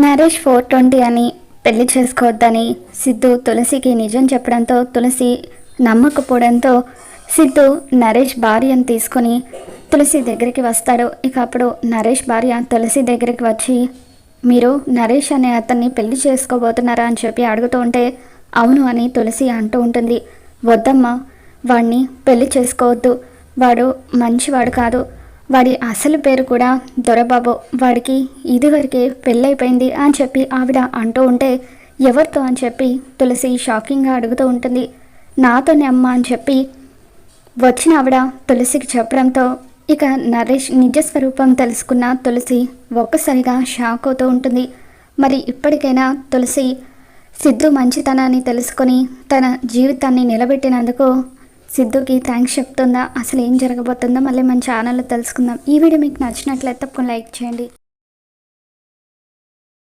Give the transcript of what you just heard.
Marriage four twenty అని పెళ్ళి చేసుకోవద్దని సిద్ధు తులసికి నిజం చెప్పడంతో తులసి నమ్మకపోవడంతో సిద్ధు నరేష్ భార్యను తీసుకొని తులసి దగ్గరికి వస్తాడు ఇక అప్పుడు నరేష్ భార్య తులసి దగ్గరికి వచ్చి మీరు నరేష్ అనే అతన్ని పెళ్ళి చేసుకోబోతున్నారా? అని చెప్పి అడుగుతూ ఉంటే అవును అని తులసి అంటూ ఉంటుంది. వద్దమ్మా వాడిని పెళ్ళి చేసుకోవద్దు. వాడు మంచివాడు కాదు. వాడి అసలు పేరు కూడా దొరబాబు. వాడికి ఇదివరకే పెళ్ళైపోయింది అని చెప్పి ఆవిడ అంటూ ఉంటే ఎవరితో అని చెప్పి తులసి షాకింగ్గా అడుగుతూ ఉంటుంది. నాతోనే అమ్మ అని చెప్పి వచ్చిన ఆవిడ తులసికి చెప్పడంతో ఇక నరేష్ నిజ స్వరూపం తెలుసుకున్న తులసి ఒక్కసారిగా షాక్ అవుతూ ఉంటుంది. మరి ఇప్పటికైనా తులసి సిద్ధు మంచితనాన్ని తెలుసుకొని తన జీవితాన్ని నిలబెట్టినందుకు సిద్ధుకి థ్యాంక్స్ చెప్తుందా? అసలు ఏం జరగబోతుందో మళ్ళీ మన ఛానల్లో తెలుసుకుందాం. ఈ వీడియో మీకు నచ్చినట్లయితే తప్పకుండా లైక్ చేయండి.